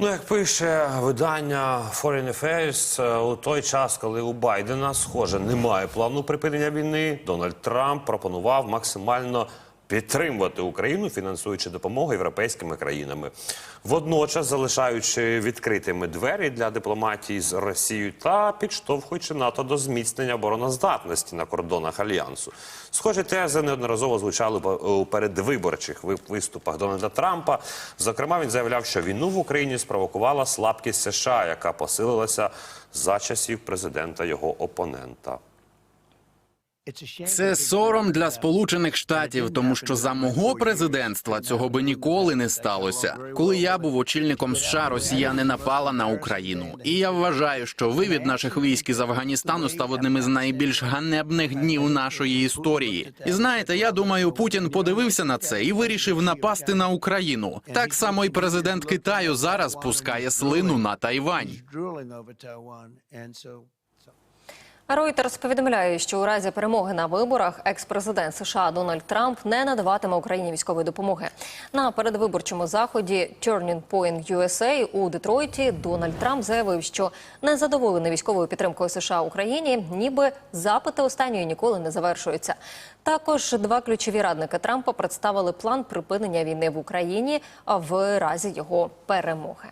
Ну, як пише видання Foreign Affairs, е, у той час, коли у Байдена, схоже, немає плану припинення війни, Дональд Трамп пропонував максимально підтримувати Україну, фінансуючи допомогу європейськими країнами, водночас залишаючи відкритими двері для дипломатії з Росією та підштовхуючи НАТО до зміцнення обороноздатності на кордонах альянсу. Схожі тези неодноразово звучали у передвиборчих виступах Дональда Трампа. Зокрема, він заявляв, що війну в Україні спровокувала слабкість США, яка посилилася за часів президента його опонента. Це сором для Сполучених Штатів, тому що за мого президентства цього би ніколи не сталося. Коли я був очільником США, Росія не напала на Україну. І я вважаю, що вивід наших військ із Афганістану став одним із найбільш ганебних днів нашої історії. І знаєте, я думаю, Путін подивився на це і вирішив напасти на Україну. Так само і президент Китаю зараз пускає слину на Тайвань. Reuters повідомляє, що у разі перемоги на виборах екс-президент США Дональд Трамп не надаватиме Україні військової допомоги. На передвиборчому заході Turning Point USA у Детройті Дональд Трамп заявив, що незадоволений військовою підтримкою США Україні, ніби запити останньої ніколи не завершуються. Також два ключові радники Трампа представили план припинення війни в Україні в разі його перемоги.